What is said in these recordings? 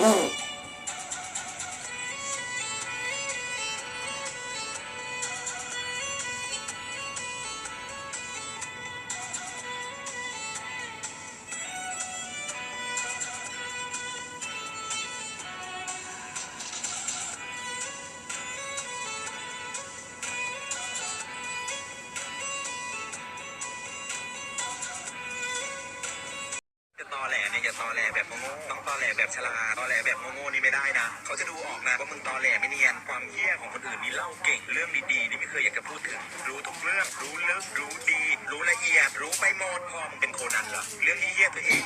Mm. ตอแหลแบบโง่ต้องตอแหลแบบฉลาดตอแหลแบบโง่ๆนี่ไม่ได้นะ เขาจะดูออกนะว่ามึงตอแหลไม่เนียน ความเหี้ยของคนอื่นนี่เล่าเก่ง เรื่องดีๆนี่ไม่เคยอยากจะพูดถึง รู้ทุกเรื่อง รู้ลึก รู้ดี รู้ละเอียด รู้ไปหมดพอมึงเป็นโคนันเหรอ เรื่องเหี้ยตัวเอง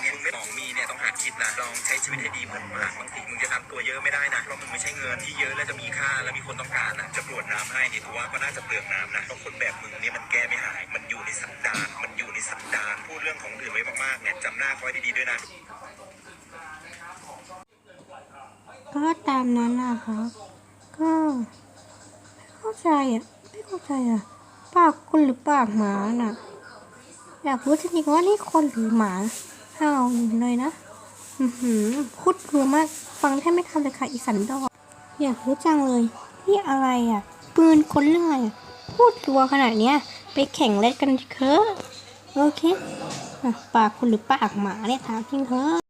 คิดนะลองใช้ชีวิตให้ดีเหมือนหมากบางทีมึงจะทำตัวเยอะไม่ได้นะเพราะมึงไม่ใช่เงินที่เยอะแล้วจะมีค่าแล้วมีคนต้องการนะจะกรวดน้ำให้นี่ถือว่าก็น่าจะเปลืองน้ำนะเพราะคนแบบมึงเนี่ยมันแก้ไม่หาย มันอยู่ในสันดานมันอยู่ในสันดานพูดเรื่องของอื่นไว้มากๆเนี่ยจำหน้าเขาไว้ดีๆด้วยนะก็ตามนั้นนะครับก็ไม่เข้าใจอะไม่เข้าใจอะปากคนหรือปากหมาน่ะ อยากรู้จริงๆว่านี่คนหรือหมาห้าเลยนะอือหือ พูดรัวมาก ฟังแทบไม่ทันเลยค่ะอีสันดอก อยากรู้จังเลย นี่อะไรอะ ปืนคนเรื่องอะไรพูดรัวขนาดเนี้ย ไปแข่งเล่นกันเถอะ โอเค ปากคุณหรือปากหมาเนี่ยถามจริงเถอะ